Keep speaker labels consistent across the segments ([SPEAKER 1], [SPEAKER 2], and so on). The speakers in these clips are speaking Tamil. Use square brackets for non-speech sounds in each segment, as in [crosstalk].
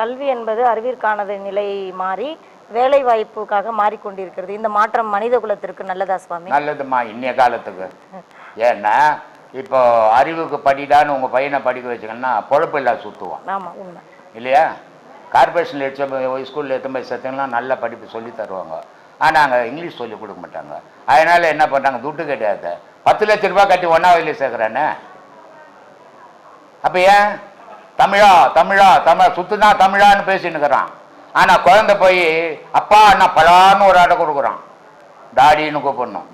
[SPEAKER 1] கல்வி என்பது அறிவிற்கானது நிலை மாறி வேலை வாய்ப்புக்காக மாறிக்கொண்டிருக்கிறது. இந்த மாற்றம் மனித குலத்திற்கு நல்லதா சுவாமி?
[SPEAKER 2] நல்லதும்மா இன்னைய காலத்துக்கு. ஏன்னா இப்போ அறிவுக்கு படிடான்னு உங்கள் பையனை படிக்க வச்சுங்கன்னா பொழப்பு இல்லா சுற்றுவான்
[SPEAKER 1] ஆமா உண்மை.
[SPEAKER 2] இல்லையா? கார்பரேஷனில் எடுத்து ஸ்கூலில் எடுத்து போய் சேர்த்தீங்கன்னா நல்ல படிப்பு சொல்லி தருவாங்க. ஆனால் அங்கே இங்கிலீஷ் சொல்லி கொடுக்க மாட்டாங்க. அதனால் என்ன பண்ணுறாங்க துட்டு கிடையாது பத்து லட்ச ரூபாய் கட்டி ஒன்றாவதுலேயே சேர்க்குறானே? அப்போ ஏன்? தமிழா தமிழா தமிழ் சுத்துனா தமிழான்னு பேசின்னு இருக்கிறான். ஆனால் குழந்தை போய் அப்பா அண்ணா பலான்னு ஒரு ஆட்டை கொடுக்குறான். டாடின்னு கூப்பிடணும்.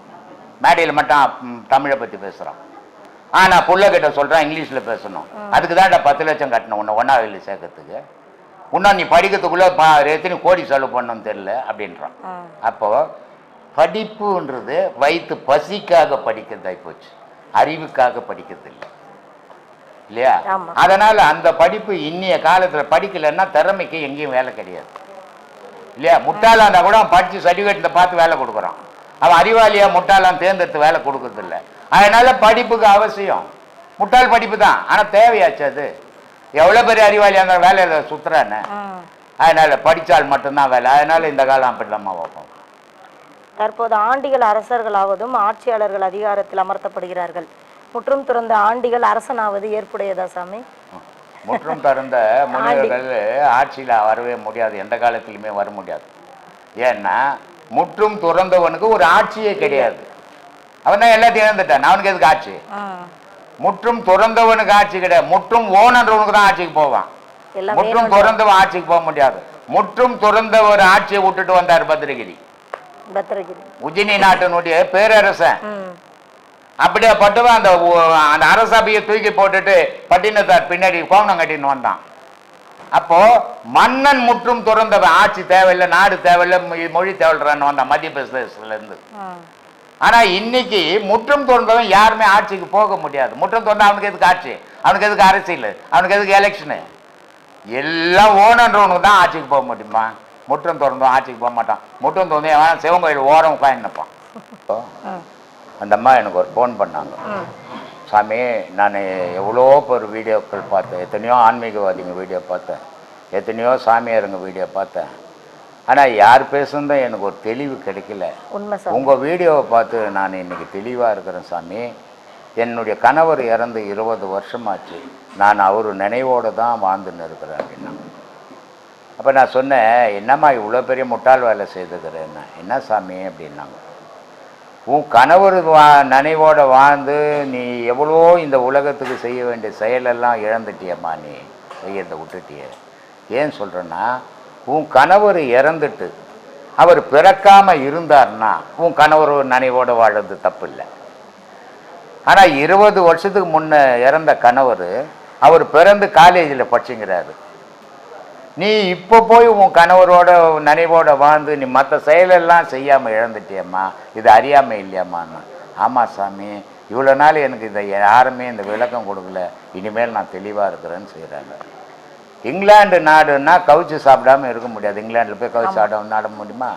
[SPEAKER 2] மேடையில் மட்டும் தமிழை பற்றி பேசுகிறான் ஆனால் புள்ளக்கிட்ட சொல்கிறான் இங்கிலீஷில் பேசணும். அதுக்கு தான்டா பத்து லட்சம் கட்டணும் உன்னை ஒன்றாவதுல சேர்க்கறதுக்கு. இன்னும் நீ படிக்கிறதுக்குள்ளே பா எத்தனை கோடி செலவு பண்ணணும்னு தெரியல அப்படின்றான்.
[SPEAKER 1] ம்.
[SPEAKER 2] அப்போ படிப்புன்றது வயிற்று பசிக்காக படிக்கிறதாய் போச்சு. அறிவுக்காக படிக்கிறது இல்லை இல்லையா. அதனால அந்த படிப்பு இன்னைய காலத்துல படிக்கலைன்னா திறமைக்கு எங்கேயும் வேலை கிடையாது. இல்லையா? முட்டாளா இருந்தா கூட படிச்சு சர்டிஃபிகேட்டில் பார்த்து வேலை கொடுக்குறான். அவன் அறிவாளியா முட்டாளான் தேர்ந்தெடுத்து வேலை கொடுக்கறது இல்ல அதனால படிப்புக்கு அவசியம். முட்டாள் படிப்பு தான். ஆனா தேவையாச்சு அது. எவ்வளவு பெரிய அறிவாளியா இருந்தாலும் வேலையில சுத்துறானே. அதனால படிச்சால் மட்டும்தான் வேலை. அதனால இந்த காலம் அப்படிலாமா வைப்போம்
[SPEAKER 1] தற்போது ஆண்டிகள் அரசர்களாவதும் ஆட்சியாளர்கள் அதிகாரத்தில் அமர்த்தப்படுகிறார்கள். முற்றும் துறந்த ஆண்டிகள் அரசனாவது ஏற்புடையதா சாமி?
[SPEAKER 2] முற்றும் திறந்த முனிவர்கள் ஆட்சியில் வரவே முடியாது எந்த காலத்திலுமே வர முடியாது. ஏன்னா முற்றும் துறந்தவனுக்கு ஒரு ஆட்சியே கிடையாது. அவன் தான் எல்லாத்தையும் இழந்துட்டான் அவனுக்கு எதுக்கு ஆட்சி. முற்றும் துறந்தவனுக்கு ஆட்சி கிடையாது முற்றும் ஓனன்றவனுக்கு தான் ஆட்சிக்கு போவான். முற்றும் துறந்தவன் ஆட்சிக்கு போக முடியாது. முற்றும் துறந்த ஒரு ஆட்சியை விட்டுட்டு வந்தார் பத்திரகிரி.
[SPEAKER 1] பத்திரகிரி.
[SPEAKER 2] உஜினி நாட்டினுடைய பேரரசன். அப்படியே பட்டுவன் அந்த அந்த அரசபையை தூக்கி போட்டுட்டு பட்டினத்தார் பின்னாடி கோவணம் கட்டின்னு வந்தான். அப்போ மன்னன் முற்றும் துறந்தவன் ஆட்சி தேவையில்லை நாடு தேவையில்லை மொழி- மொழி வந்தான் மத்திய பிரதேசத்துல இருந்து ஆனா இன்னைக்கு முற்றும் துறந்தவன் யாருமே ஆட்சிக்கு போக முடியாது. முற்றம் துறந்தா அவனுக்கு எதுக்கு ஆட்சி? அவனுக்கு எதுக்கு அரசியல்? அவனுக்கு எதுக்கு எலெக்ஷனு எல்லாம் ஓனன்றவனுக்கு தான் ஆட்சிக்கு போக முடியுமா? முற்றும் திறந்தவன் ஆட்சிக்கு போக மாட்டான். முற்றும் திறந்து சிவன் கோயில் ஓரம்
[SPEAKER 1] உட்காந்துப்பான்
[SPEAKER 2] அந்த அம்மா எனக்கு ஒரு ஃபோன் பண்ணாங்க. சாமி நான் எவ்வளோ பேர் வீடியோக்கள் பார்த்தேன். எத்தனையோ ஆன்மீகவாதிங்க வீடியோ பார்த்தேன். எத்தனையோ சாமியாருங்க வீடியோ பார்த்தேன். ஆனால் யார் பேசுனதும் எனக்கு ஒரு தெளிவு கிடைக்கல. உங்கள் வீடியோவை பார்த்து நான் இன்னைக்கு தெளிவாக இருக்கிறேன் சாமி. என்னுடைய கணவர் இறந்து இருபது வருஷமாச்சு. நான் அவர் நினைவோடு தான் வாழ்ந்துன்னு இருக்கிறேன் அப்படின்னா. அப்போ நான் சொன்னேன் என்னம்மா இவ்வளோ பெரிய முட்டாள் வேலை செய்துக்கிறேன்னு. என்ன சாமி அப்படின்னாங்க. உன் கணவர் வா நினைவோட வாழ்ந்து நீ எவ்வளோ இந்த உலகத்துக்கு செய்ய வேண்டிய செயலெல்லாம் இழந்துட்டியம்மா நீ செய்யறதை விட்டுட்டிய. ஏன் சொல்கிறேன்னா உன் கணவர் இறந்துட்டு அவர் பிறக்காமல் இருந்தார்னா உன் கணவர் நினைவோட வாழ்றது தப்பு இல்லை ஆனால் இருபது வருஷத்துக்கு முன்ன இறந்த கணவர் அவர் பிறந்து காலேஜில் படிச்சுங்கிறாரு. நீ இப்போ போய் உன் கணவரோட நினைவோட வாழ்ந்து நீ மற்ற செயலெல்லாம் செய்யாமல் இழந்துட்டியம்மா. இது அறியாமல் இல்லையாம்மான்னு ஆமாம் சாமி இவ்வளோ நாள் எனக்கு இதை யாருமே இந்த விளக்கம் கொடுக்கல. இனிமேல் நான் தெளிவாக இருக்கிறேன்னு செய்கிறாங்க இங்கிலாந்து நாடுன்னா கவுச்சு சாப்பிடாம இருக்க முடியாது. இங்கிலாந்தில் போய் கவுச்சு சாப்பிடாம நாட முடியுமா?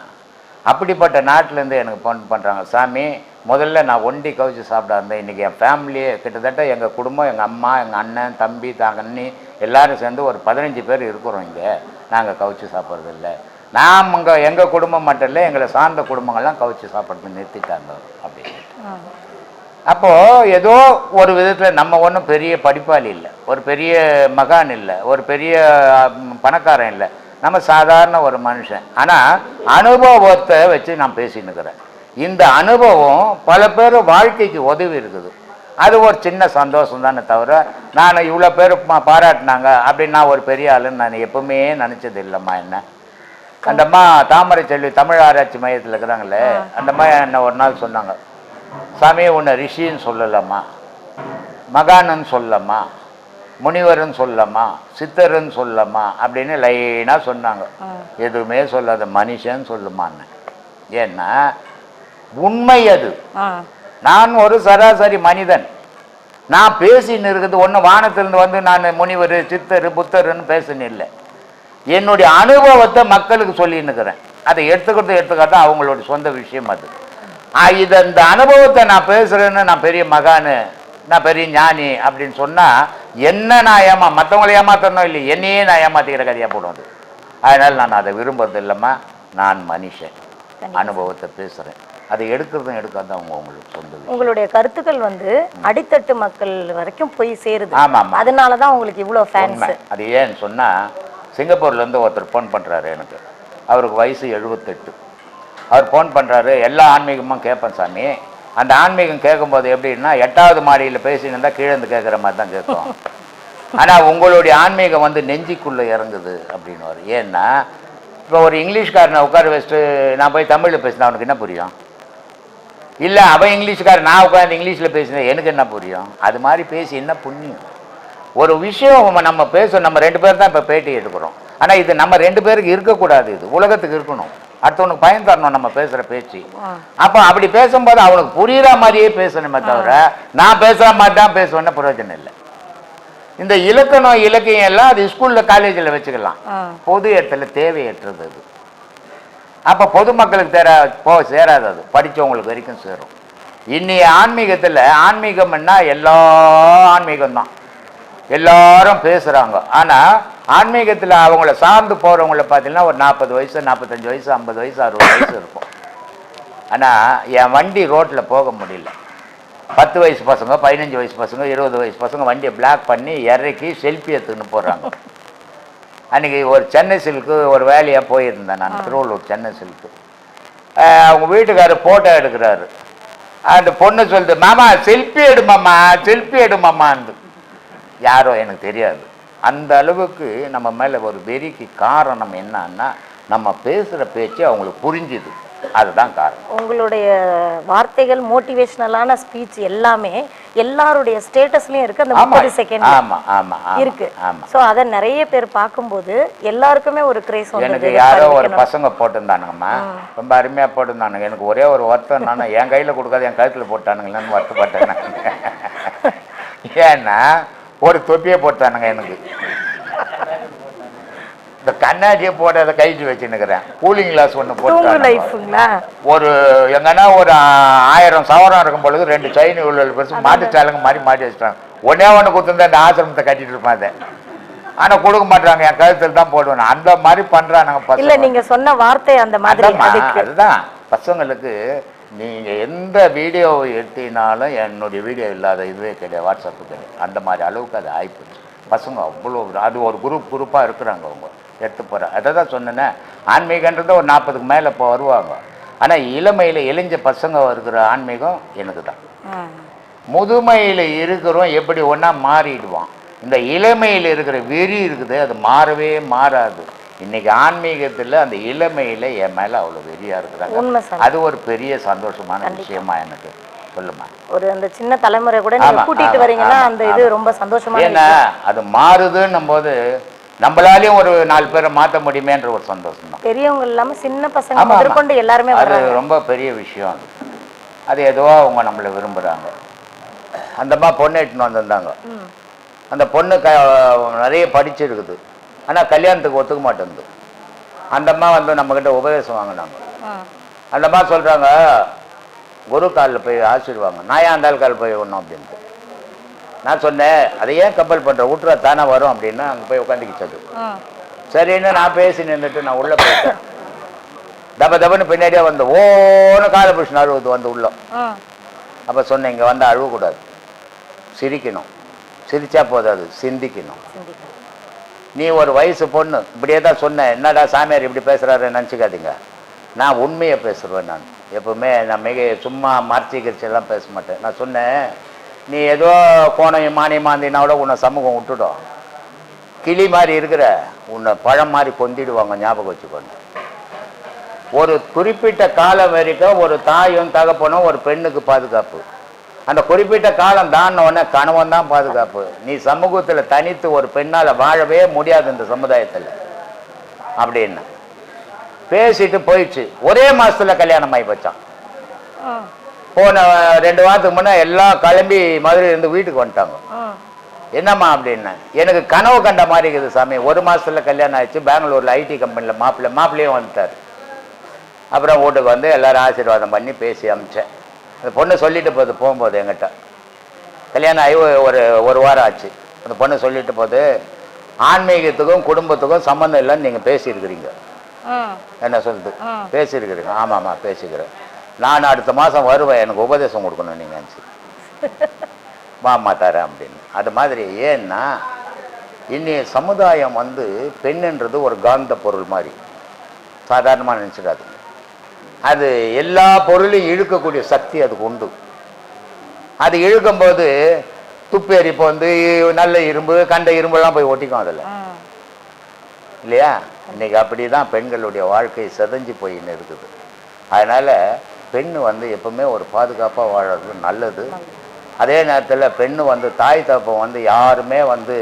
[SPEAKER 2] அப்படிப்பட்ட நாட்டிலேருந்து எனக்கு ஃபோன் பண்ணுறாங்க சாமி முதல்ல நான் ஒண்டி கவுச்சு சாப்பிட இருந்தேன் இன்றைக்கி என் ஃபேமிலியே கிட்டத்தட்ட எங்கள் குடும்பம் எங்கள் அம்மா எங்கள் அண்ணன் தம்பி தாங்க அண்ணி எல்லாரும் சேர்ந்து ஒரு பதினஞ்சு பேர் இருக்கிறோம் இங்கே. நாங்கள் கவிச்சு சாப்பிட்றது இல்லை நாம் இங்கே எங்கள் குடும்பம் மட்டும் இல்லை எங்களை சார்ந்த குடும்பங்கள்லாம் கவிச்சு சாப்பிட்றது நிறுத்திட்டாங்க அப்படின்னு அப்போது ஏதோ ஒரு விதத்தில் நம்ம ஒன்றும் பெரிய படிப்பாளி இல்லை ஒரு பெரிய மகான் இல்லை ஒரு பெரிய பணக்காரன் இல்லை. நம்ம சாதாரண ஒரு மனுஷன். ஆனால் அனுபவத்தை வச்சு நான் பேசின்னுக்கிறேன். இந்த அனுபவம் பல பேர் வாழ்க்கைக்கு உதவி இருக்குது. அது ஒரு சின்ன சந்தோஷம் தானே தவிர நான் இவ்வளோ பேர் பாராட்டினாங்க அப்படின்னு ஒரு பெரிய ஆளுன்னு நான் எப்பவுமே நினச்சது இல்லைம்மா என்ன. அந்த அம்மா தாமரை செல்வி தமிழ் ஆராய்ச்சி மையத்தில் இருக்கிறாங்களே அந்த அம்மா என்ன ஒரு நாள் சொன்னாங்க சாமி உன்னை ரிஷின்னு சொல்லலாமா மகானன்னு சொல்லலாமா முனிவர்னு சொல்லலாமா சித்தர்னு சொல்லலாமா அப்படின்னு லைனாக சொன்னாங்க. எதுவுமே சொல்லாத மனுஷன் சொல்லுமான்னு. ஏன்னா உண்மை அது. நான் ஒரு சராசரி மனிதன். நான் பேசின்னு இருக்கிறது ஒன்று வானத்திலிருந்து வந்து நான் முனிவர் சித்தர் புத்தர்னு பேசின்னு இல்லை. என்னுடைய அனுபவத்தை மக்களுக்கு சொல்லின்னு இருக்கிறேன் அதை எடுத்துக்கிறது எடுத்துக்காட்ட அவங்களுடைய சொந்த விஷயம் அது. இது இந்த அனுபவத்தை நான் பேசுகிறேன்னு நான் பெரிய மகானு நான் பெரிய ஞானி அப்படின்னு சொன்னால் என்ன நான் ஏமா மற்றவங்களை ஏமாத்தணும் இல்லை என்னையே நான் ஏமாத்திக்கிற கதையாக போடும் அது. அதனால் நான் அதை விரும்புறது இல்லைம்மா நான் மனுஷன். அனுபவத்தை பேசுகிறேன் அதை எடுக்கிறதும் எடுக்காத அவங்க உங்களுக்கு சொந்தது
[SPEAKER 1] உங்களுடைய கருத்துக்கள் வந்து அடித்தட்டு மக்கள் வரைக்கும் போய் சேருது.
[SPEAKER 2] ஆமாம்
[SPEAKER 1] அதனால தான் உங்களுக்கு இவ்வளோ ஃபேன்ஸ்
[SPEAKER 2] அது ஏன்னு சொன்னால் சிங்கப்பூர்லேருந்து ஒருத்தர் ஃபோன் பண்ணுறாரு எனக்கு. அவருக்கு வயசு எழுபத்தெட்டு அவர் ஃபோன் பண்ணுறாரு எல்லா ஆன்மீகமும் கேட்பேன் சாமி. அந்த ஆன்மீகம் கேட்கும்போது எப்படின்னா எட்டாவது மாடியில் பேசினிருந்தா கீழே இருந்து கேட்குற மாதிரி தான் கேட்கும். ஆனால் உங்களுடைய ஆன்மீகம் வந்து நெஞ்சிக்குள்ளே இறங்குது அப்படின்னு ஏன்னா இப்போ ஒரு இங்கிலீஷ்காரனை உட்கார வச்சுட்டு நான் போய் தமிழில் பேசினா அவனுக்கு என்ன புரியும்? இல்லை அவன் இங்கிலீஷ்காரன் நான் உட்காந்து இங்கிலீஷில் பேசினேன். எனக்கு என்ன புரியும்? அது மாதிரி பேசி என்ன புண்ணியம்? ஒரு விஷயம் நம்ம- நம்ம பேச நம்ம ரெண்டு பேர் தான் இப்போ பேட்டி எடுக்கிறோம். ஆனால் இது நம்ம ரெண்டு பேருக்கு இருக்கக்கூடாது இது. உலகத்துக்கு இருக்கணும். அடுத்தவனுக்கு பயன் தரணும் நம்ம பேசுகிற பேச்சு. அப்போ அப்படி பேசும்போது அவனுக்கு புரியுற மாதிரியே பேசணுமே தவிர நான் பேசுகிற மாதிரி தான் பேசுவேன்னு பிரயோஜனம் இல்லை. இந்த இலக்கணம் இலக்கியம் எல்லாம் அது ஸ்கூலில் காலேஜில் வச்சுக்கலாம். பொது இடத்துல தேவையற்றது அது. அப்போ பொதுமக்களுக்கு தேர போ சேராது அது. படித்தவங்களுக்கு வரைக்கும் சேரும். இன்னைய ஆன்மீகத்தில் ஆன்மீகம்னா எல்லா ஆன்மீகம் தான் எல்லாரும் பேசுகிறாங்க ஆனால் ஆன்மீகத்தில் அவங்கள சார்ந்து போகிறவங்கள பார்த்தீங்கன்னா ஒரு நாற்பது வயசு நாற்பத்தஞ்சு வயசு ஐம்பது வயசு அறுபது வயசு இருக்கும். ஆனால் என் வண்டி ரோட்டில் போக முடியல. பத்து வயசு பசங்க பதினஞ்சு வயசு பசங்க இருபது வயசு பசங்க வண்டியை பிளாக் பண்ணி இறக்கி செல்ஃபி எடுத்துக்கின்னு போகிறாங்க அன்றைக்கி ஒரு சென்னை சில்க்கு ஒரு வேலையாக போயிருந்தேன் நான் திருவள்ளூர் சென்னை சில்க்கு. அவங்க வீட்டுக்காரர் ஃபோட்டோ எடுக்கிறாரு. அந்த பொண்ணு சொல்லுது மாமா செல்ஃபி எடுமாம்மா செல்ஃபி எடுமாம்மான்னு யாரோ எனக்கு தெரியாது. அந்த அளவுக்கு நம்ம மேலே ஒரு வெறிக்கு காரணம் என்னன்னா நம்ம பேசுகிற பேச்சு அவங்களுக்கு புரிஞ்சுது. அதுதான் காரணம்.
[SPEAKER 1] உங்களுடைய வார்த்தைகள் மோட்டிவேஷனலான ஸ்பீச் எல்லாமே எல்லாருடைய ஸ்டேட்டஸ்லயும் இருக்கு. அந்த முப்பது செகண்ட்
[SPEAKER 2] ஆமா ஆமா
[SPEAKER 1] இருக்கு.
[SPEAKER 2] ஆமா.
[SPEAKER 1] சோ அத நிறைய பேர் பார்க்கும்போது எல்லாருக்குமே ஒரு கிரேஸ்
[SPEAKER 2] எனக்கு யாரோ ஒரு பசங்க போட்டிருந்தானுங்கம்மா. ரொம்ப அருமையா போட்டிருந்தானுங்க. எனக்கு ஒரே ஒரு வருத்தம் என்னன்னா என் கையில கொடுக்காத என் கழுத்துல போட்டானுங்களேன்னு வருத்தப்பட்டேன் நான். [laughs] ஏன்னா ஒரு தொப்பியை போட்டானுங்க எனக்கு. இந்த கண்ணாடியை போட்டு அதை கைட்டு வச்சுன்னுக்கிறேன். கூலிங் கிளாஸ் ஒன்று
[SPEAKER 1] தூங்கு
[SPEAKER 2] போட்டு
[SPEAKER 1] லைஃப்ங்களா?
[SPEAKER 2] ஒரு எங்கன்னா ஒரு ஆயிரம் சவரம் இருக்கும் பொழுது ரெண்டு சைனி உள்ள பெருசு மாட்டுச்சாலுங்க மாதிரி மாட்டி வச்சுட்டாங்க. ஒன்னே ஒன்று கொடுத்துருந்தா இந்த ஆசிரமத்தை கட்டிட்டு இருப்பேன் அதை. ஆனால் கொடுக்க மாட்டாங்க என் கழுத்தில் தான் போடுவேன். அந்த மாதிரி பண்ணுறானுங்க
[SPEAKER 1] இல்ல
[SPEAKER 2] பசங்க
[SPEAKER 1] நீங்க சொன்ன வார்த்தை அந்த மாதிரி
[SPEAKER 2] அதுதான். பசங்களுக்கு நீங்க எந்த வீடியோவை எடுத்தினாலும் என்னுடைய வீடியோ இல்லாத இதுவே கிடையாது வாட்ஸ்அப்பு கிடையாது. அந்த மாதிரி அளவுக்கு அது ஆயிப்போச்சு. பசங்க அவ்வளோ அது ஒரு குரூப் குரூப்பாக இருக்கிறாங்க அவங்க. எடுத்து போகிற அதை தான் சொன்னேனே. ஆன்மீகன்றது ஒரு நாற்பதுக்கு மேலே இப்போ வருவாங்க. ஆனால் இளமையில் இளைஞ்ச பசங்க இருக்கிற ஆன்மீகம் எனக்கு தான். முதுமையில் இருக்கிறோம் எப்படி ஒன்றா மாறிடுவான்? இந்த இளமையில் இருக்கிற வெறி இருக்குது அது மாறவே மாறாது. இன்னைக்கு ஆன்மீகத்தில் அந்த இளமையில் என் மேலே அவ்வளோ வெறியாக இருக்கிறாங்க. அது ஒரு பெரிய சந்தோஷமான விஷயமா எனக்கு. சொல்லுமா.
[SPEAKER 1] ஒரு அந்த சின்ன தலைமுறை கூட கூட்டிட்டு வரீங்கன்னா அந்த இது ரொம்ப சந்தோஷமான
[SPEAKER 2] ஏன்னா அது மாறுதுன்னும் போது நம்மளாலையும் ஒரு நாலு பேரை மாற்ற முடியுமேன்ற ஒரு சந்தோஷம் தான்
[SPEAKER 1] பெரியவங்க இல்லாம சின்ன பசங்க. முதற்கொண்டு எல்லாருமே
[SPEAKER 2] அது ரொம்ப பெரிய விஷயம் அது. அது ஏதோ அவங்க நம்மளை விரும்புகிறாங்க அந்த அம்மா பொண்ணு எட்டுன்னு வந்திருந்தாங்க. அந்த பொண்ணு க நிறைய படிச்சிருக்குது. ஆனால் கல்யாணத்துக்கு ஒத்துக்க மாட்டேங்குது. அந்த அம்மா வந்து நம்மக்கிட்ட உபதேசம் வாங்கினாங்க.
[SPEAKER 1] ம்.
[SPEAKER 2] அந்த அம்மா சொல்கிறாங்க குரு காலில் போய் ஆசிர்வாங்க. நான் ஏன் அந்த கால் போய் ஒன்றும் அப்படின்ட்டு. நான் சொன்னேன் அதை ஏன் கம்பல் பண்ணுற விட்டுறா தானே வரும் அப்படின்னு அங்கே போய் உட்காந்துக்கிச்சது. சரின்னு நான் பேசி நின்றுட்டு நான் உள்ளே போயிட்டேன். தப தபன்னு பின்னாடியே வந்து ஓன்னு காலை புருஷன் அழுவுது வந்து உள்ள
[SPEAKER 1] ம்.
[SPEAKER 2] அப்போ சொன்னேன் இங்கே வந்து அழுவக்கூடாது. சிரிக்கணும். சிரிச்சா போதாது சிந்திக்கணும். நீ ஒரு வயசு பொண்ணு. இப்படியே தான் சொன்னேன். என்னடா சாமியார் இப்படி பேசுகிறாரு நினச்சிக்காதீங்க. நான் உண்மையை பேசுவேன் நான். எப்பவுமே நான் மிக சும்மா மறைச்சி கிரிச்செல்லாம் பேச மாட்டேன். நான் சொன்னேன் நீ ஏதோ கோணம் மானியமாந்தினா கூட உன்னை சமூகம் விட்டுடும் கிளி மாதிரி இருக்கிற உன்னை பழம் மாதிரி கொந்திடுவாங்க ஞாபகம் வச்சுக்கோங்க. ஒரு குறிப்பிட்ட காலம் வரைக்கும் ஒரு தாயும் தகப்பனும் ஒரு பெண்ணுக்கு பாதுகாப்பு. அந்த குறிப்பிட்ட காலம் தான் உடனே கணவன் தான் பாதுகாப்பு. நீ சமூகத்தில் தனித்து ஒரு பெண்ணால் வாழவே முடியாது இந்த சமுதாயத்தில். அப்படின்னு. பேசிட்டு போயிடுச்சு. ஒரே மாதத்தில் கல்யாணம் ஆகி
[SPEAKER 1] வச்சான்
[SPEAKER 2] போன ரெண்டு வாரத்துக்கு முன்னே எல்லாம் கிளம்பி மதுரையில இருந்து வீட்டுக்கு வந்துட்டாங்க. என்னம்மா அப்படின்னு எனக்கு கனவு கண்ட மாதிரி இருக்குது சாமி. ஒரு மாசத்துல கல்யாணம் ஆயிடுச்சு. பெங்களூர்ல ஐடி கம்பெனில மாப்பிள்ளை மாப்பிள்ளையும் வந்துட்டார். அப்புறம் வீட்டுக்கு வந்து எல்லாரும் ஆசீர்வாதம் பண்ணி பேசி அமிச்சேன். அந்த பொண்ணு சொல்லிட்டு போகுது போகும்போது என்கிட்ட. கல்யாணம் ஆகி ஒரு- ஒரு வாரம் ஆச்சு. அந்த பொண்ணு சொல்லிட்டு போது ஆன்மீகத்துக்கும் குடும்பத்துக்கும் சம்மந்தம் இல்லைன்னு நீங்கள் பேசியிருக்கிறீங்க. என்ன சொல்லுது. பேசியிருக்கிறீங்க. ஆமாம்மா பேசிக்கிறேன். நான் அடுத்த மாதம் வருவேன். எனக்கு உபதேசம் கொடுக்கணும் நீங்கள் நினச்சி. [laughs] வாம்மா தரேன் அப்படின்னு. அது மாதிரி ஏன்னா இன்னைய சமுதாயம் வந்து பெண்ணுன்றது ஒரு காந்த பொருள் மாதிரி. சாதாரணமாக நினச்சிடாது அது எல்லா பொருளையும் இழுக்கக்கூடிய சக்தி அதுக்கு உண்டு. அது இழுக்கும்போது துப்பு எரிப்பு வந்து நல்ல இரும்பு கண்ட இரும்பெல்லாம் போய் ஒட்டிக்கும் அதில். இல்லையா? இன்னைக்கு அப்படி தான் பெண்களுடைய வாழ்க்கை செதஞ்சு போயின்னு இருக்குது. அதனால் பெண் வந்து எப்பவுமே ஒரு பாதுகாப்பாக வாழறது நல்லது. அதே நேரத்தில் பெண்ணு வந்து தாய் தப்பம் வந்து யாருமே வந்து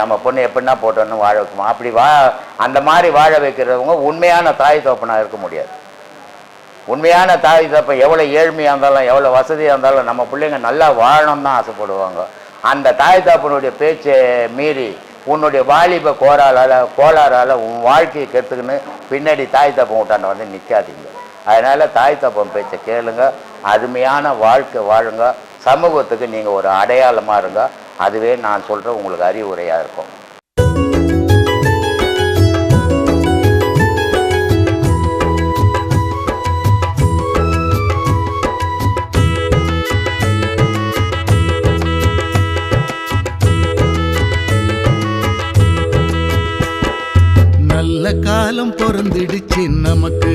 [SPEAKER 2] நம்ம பொண்ணு எப்படின்னா போட்டோன்னு வாழ வைக்குமா? அப்படி வா அந்த மாதிரி வாழ வைக்கிறவங்க உண்மையான தாய் தப்பனாக இருக்க முடியாது. உண்மையான தாய் தப்பம் எவ்வளோ ஏழ்மையாக இருந்தாலும் எவ்வளோ வசதியாக இருந்தாலும் நம்ம பிள்ளைங்க நல்லா வாழணும் தான் ஆசைப்படுவாங்க. அந்த தாய் தப்பனுடைய பேச்சை மீறி உன்னுடைய வாலிப கோராலால் கோளாறால் உன் வாழ்க்கையை கற்றுக்குன்னு பின்னாடி தாய் தப்பம் விட்டாண்ட வந்து நிற்காதீங்க அதனால் தாய் தப்பம் பேச்சை கேளுங்க அருமையான வாழ்க்கை வாழுங்க சமூகத்துக்கு நீங்கள் ஒரு அடையாளமாக இருங்க அதுவே நான் சொல்கிற உங்களுக்கு அறிவுரையாக இருக்கும்.
[SPEAKER 3] நல்ல காலம் பொறந்துடுச்சு நமக்கு.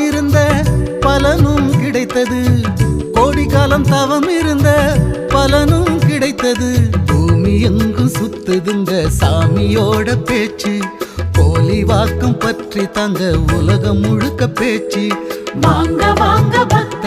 [SPEAKER 3] சாமியோட பேச்சு போலி வாக்கம் பற்றி தங்க உலகம் முழுக்க பேச்சு.
[SPEAKER 4] வாங்க வாங்க பக்தர்களே